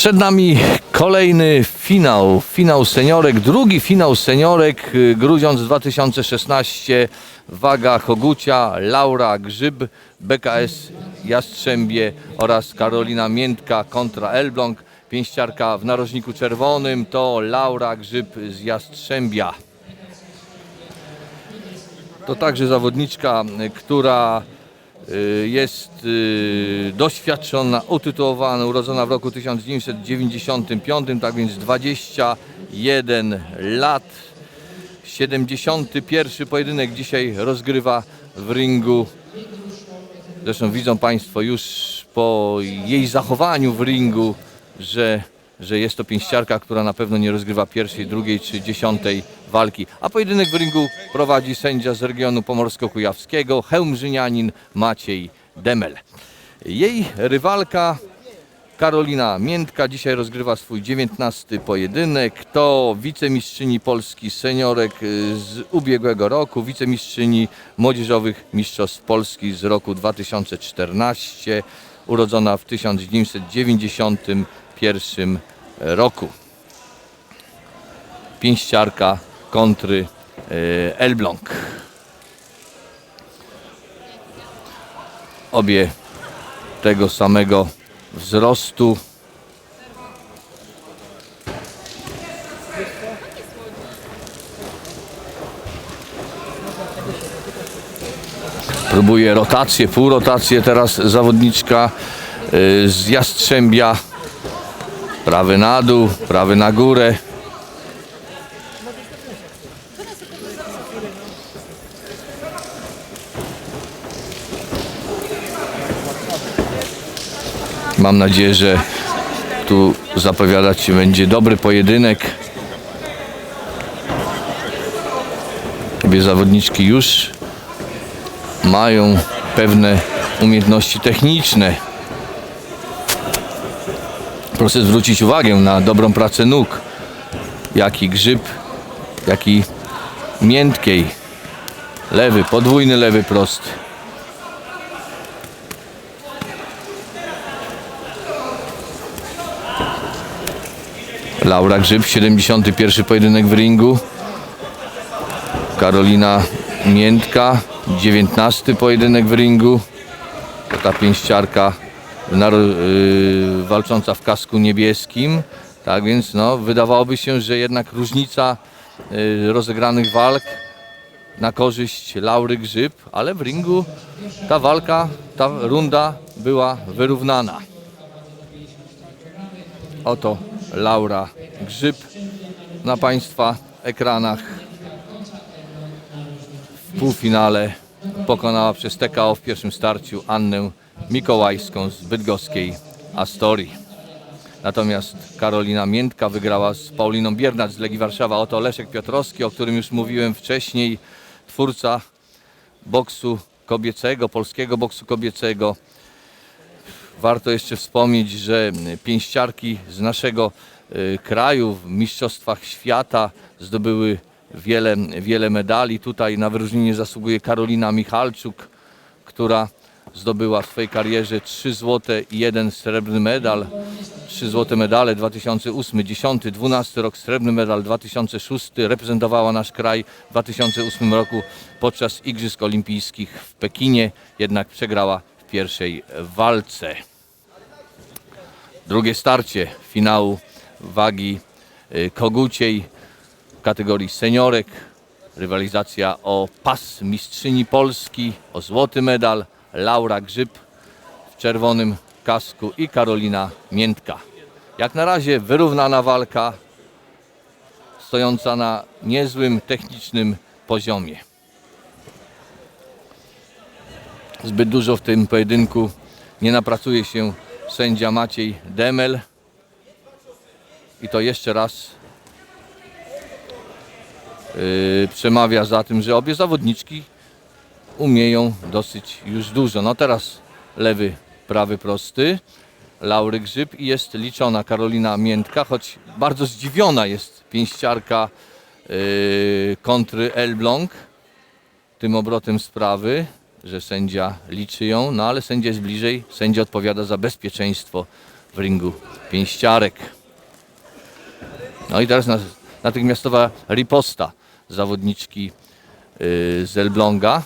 Przed nami kolejny finał, finał seniorek, drugi finał seniorek, Grudziądz 2016, Waga Kogucia, Laura Grzyb, BKS Jastrzębie oraz Karolina Miętka kontra Elbląg. Pięściarka w narożniku czerwonym to Laura Grzyb z Jastrzębia. To także zawodniczka, która jest y, doświadczona, utytułowana, urodzona w roku 1995, tak więc 21 lat. 71 pojedynek dzisiaj rozgrywa w ringu. Zresztą widzą Państwo już po jej zachowaniu w ringu, że, że jest to pięściarka, która na pewno nie rozgrywa pierwszej, drugiej czy dziesiątej walki. A pojedynek w ringu prowadzi sędzia z regionu pomorsko-kujawskiego, hełmżynianin Maciej Demel. Jej rywalka Karolina Miętka dzisiaj rozgrywa swój 19 pojedynek. To wicemistrzyni Polski seniorek y, z ubiegłego roku, wicemistrzyni młodzieżowych mistrzostw Polski z roku 2014, urodzona w 1991 roku. Pięściarka kontry y, Elbląg. Obie tego samego wzrostu. Próbuje rotację, półrotację teraz zawodniczka y, z Jastrzębia. Prawy na dół, prawy na górę. Mam nadzieję, że tu zapowiadać się będzie dobry pojedynek. Obie zawodniczki już mają pewne umiejętności techniczne. Proszę zwrócić uwagę na dobrą pracę nóg. Jak i grzyb, jak i miętkiej. Lewy, podwójny lewy prosty. Laura Grzyb, 71 pojedynek w ringu. Karolina Miętka, 19 pojedynek w ringu. Ta pięściarka yy, walcząca w kasku niebieskim. Tak więc no, wydawałoby się, że jednak różnica yy, rozegranych walk na korzyść Laury Grzyb, ale w ringu ta walka, ta runda była wyrównana. Oto Laura Grzyb na Państwa ekranach. W półfinale pokonała przez TKO w pierwszym starciu Annę Mikołajską z bydgoskiej Astorii. Natomiast Karolina Miętka wygrała z Pauliną Biernat z Legii Warszawa. Oto Leszek Piotrowski, o którym już mówiłem wcześniej, twórca boksu kobiecego, polskiego boksu kobiecego. Warto jeszcze wspomnieć, że pięściarki z naszego y, kraju w Mistrzostwach Świata zdobyły wiele, wiele medali. Tutaj na wyróżnienie zasługuje Karolina Michalczuk, która zdobyła w swojej karierze 3 złote i jeden srebrny medal. 3 złote medale 2008, 10, 12 rok, srebrny medal 2006. Reprezentowała nasz kraj w 2008 roku podczas Igrzysk Olimpijskich w Pekinie, jednak przegrała w pierwszej walce. Drugie starcie finału wagi y, koguciej w kategorii seniorek. Rywalizacja o pas mistrzyni Polski, o złoty medal. Laura Grzyb w czerwonym kasku i Karolina Miętka. Jak na razie wyrównana walka, stojąca na niezłym technicznym poziomie. Zbyt dużo w tym pojedynku nie napracuje się sędzia Maciej Demel. I to jeszcze raz yy, przemawia za tym, że obie zawodniczki umieją dosyć już dużo. No teraz lewy, prawy prosty. Laury Grzyb i jest liczona Karolina Miętka, choć bardzo zdziwiona jest pięściarka yy, kontry Elbląg tym obrotem sprawy, że sędzia liczy ją, no ale sędzia jest bliżej, sędzia odpowiada za bezpieczeństwo w ringu pięściarek. No i teraz natychmiastowa riposta zawodniczki yy, z Elbląga.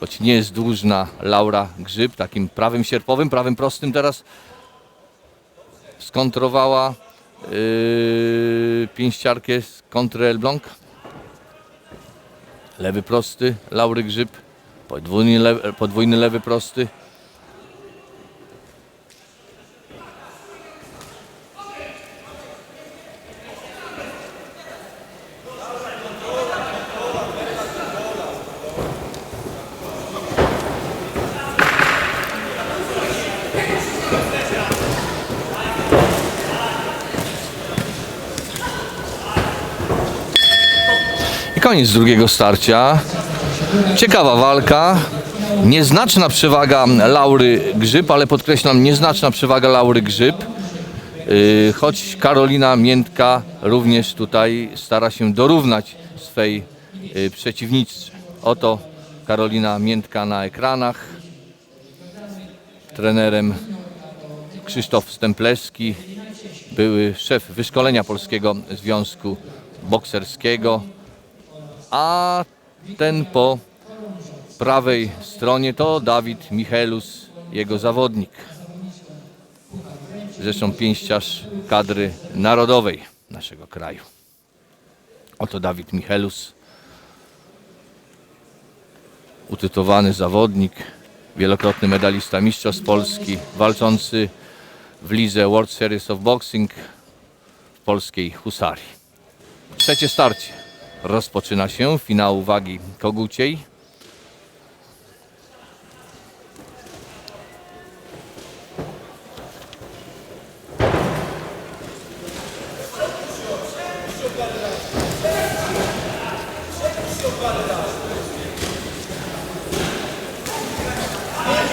Choć nie jest dłużna Laura Grzyb, takim prawym sierpowym, prawym prostym teraz skontrowała yy, pięściarkę z kontry Elbląg. Lewy prosty Laury Grzyb, podwójny podwójny lewy prosty. Koniec drugiego starcia. Ciekawa walka. Nieznaczna przewaga Laury Grzyb, ale podkreślam, nieznaczna przewaga Laury Grzyb. Yy, choć Karolina Miętka również tutaj stara się dorównać swej yy, przeciwniczce. Oto Karolina Miętka na ekranach. Trenerem Krzysztof Stemplewski, były szef wyszkolenia Polskiego Związku Bokserskiego, a ten po prawej stronie to Dawid Michelus, jego zawodnik. Zresztą pięściarz kadry narodowej naszego kraju. Oto Dawid Michelus, utytułowany zawodnik, wielokrotny medalista Mistrzostw Polski, walczący w lidze World Series of Boxing w polskiej husarii. Trzecie starcie rozpoczyna się, finał wagi koguciej.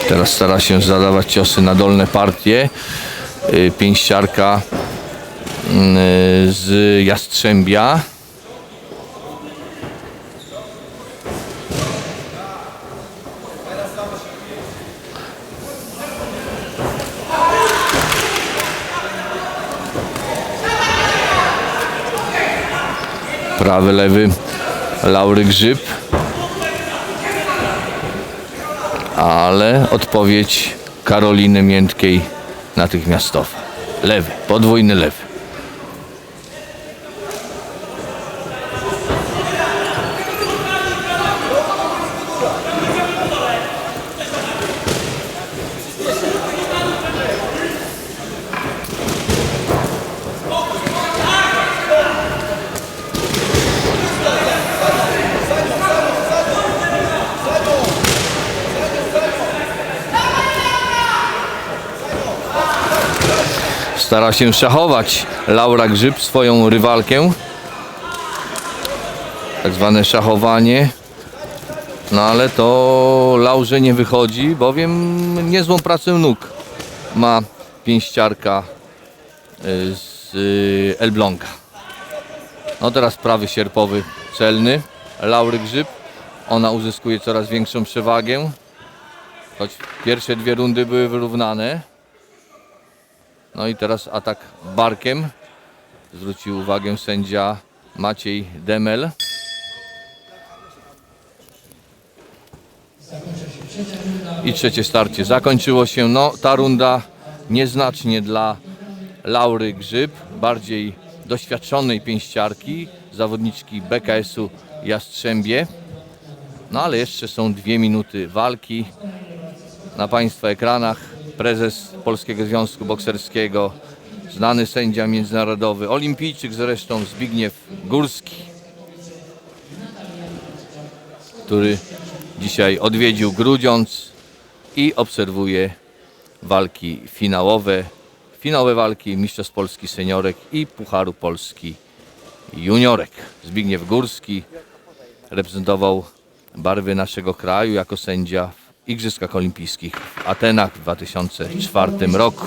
Teraz stara się zadawać ciosy na dolne partie. Y, Pięściarka y, z Jastrzębia. Prawy, lewy Laury Grzyb. Ale odpowiedź Karoliny Miętkiej natychmiastowa. Lewy, podwójny lewy. Stara się szachować Laura Grzyb swoją rywalkę. Tak zwane szachowanie. No ale to Laurze nie wychodzi, bowiem niezłą pracę nóg ma pięściarka y, z y, Elbląga. No teraz prawy sierpowy celny Laury Grzyb. Ona uzyskuje coraz większą przewagę. Choć pierwsze dwie rundy były wyrównane. No i teraz atak barkiem. Zwrócił uwagę sędzia Maciej Demel. I trzecie starcie zakończyło się. No, ta runda nieznacznie dla Laury Grzyb, bardziej doświadczonej pięściarki, zawodniczki BKS-u Jastrzębie. No ale jeszcze są dwie minuty walki na Państwa ekranach prezes Polskiego Związku Bokserskiego, znany sędzia międzynarodowy, olimpijczyk zresztą Zbigniew Górski, który dzisiaj odwiedził Grudziądz i obserwuje walki finałowe, finałowe walki Mistrzostw Polski Seniorek i Pucharu Polski Juniorek. Zbigniew Górski reprezentował barwy naszego kraju jako sędzia w Igrzyskach Olimpijskich w Atenach w 2004 roku.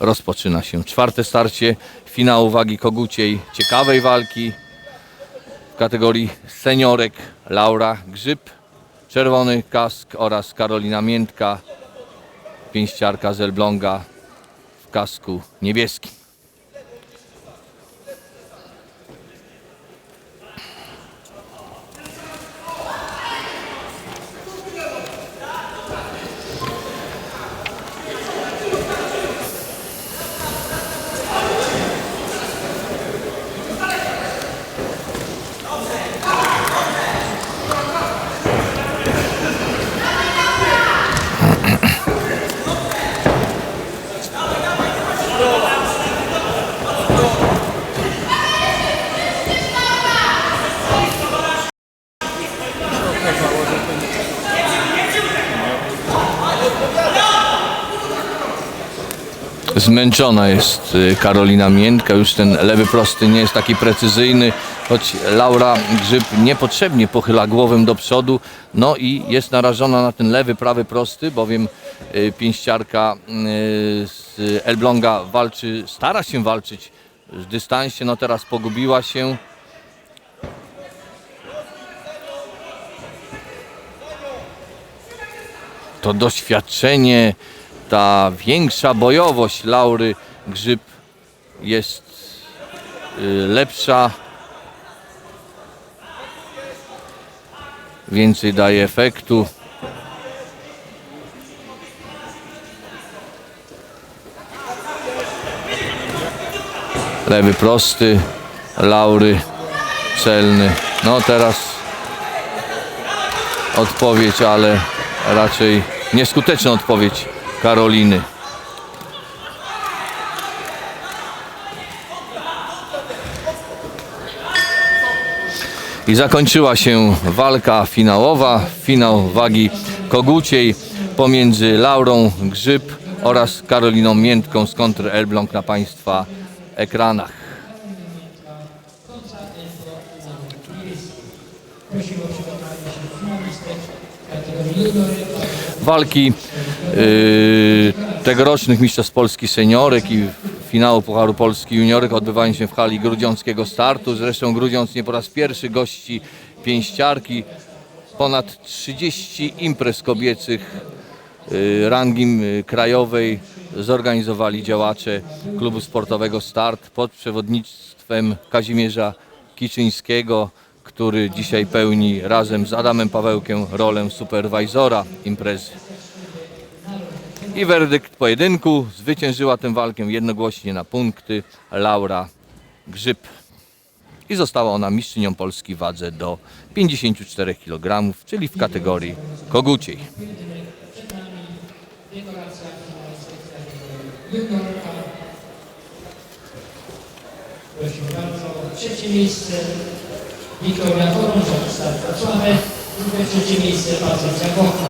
Rozpoczyna się czwarte starcie finału wagi koguciej ciekawej walki w kategorii seniorek Laura Grzyb, czerwony kask oraz Karolina Miętka pięściarka z Elbląga w kasku niebieskim. Zmęczona jest y, Karolina Miętka, już ten lewy prosty nie jest taki precyzyjny, choć Laura Grzyb niepotrzebnie pochyla głowę do przodu, no i jest narażona na ten lewy, prawy prosty, bowiem y, pięściarka y, z Elbląga walczy, stara się walczyć w dystansie, no teraz pogubiła się. to doświadczenie, ta większa bojowość Laury Grzyb jest y, lepsza. Więcej daje efektu. Lewy prosty, Laury celny. No teraz odpowiedź, ale raczej nieskuteczna odpowiedź Karoliny. I zakończyła się walka finałowa, finał wagi koguciej pomiędzy Laurą Grzyb oraz Karoliną Miętką z kontry Elbląg na Państwa ekranach. walki tegorocznych Mistrzostw Polski Seniorek i finału Pucharu Polski Juniorek odbywają się w hali Grudziąckiego Startu. Zresztą Grudziądz nie po raz pierwszy gości pięściarki. Ponad 30 imprez kobiecych yy, rangi yy, krajowej zorganizowali działacze klubu sportowego Start pod przewodnictwem Kazimierza Kiczyńskiego, który dzisiaj pełni razem z Adamem Pawełkiem rolę superwajzora imprezy. I werdykt pojedynku zwyciężyła tę walkę jednogłośnie na punkty Laura Grzyb. I została ona mistrzynią Polski w wadze do 54 kg, czyli w kategorii koguciej. Proszę bardzo. Trzecie miejsce Wiktoria Start Wrocławek. Drugie trzecie miejsce Patrycja Kocha.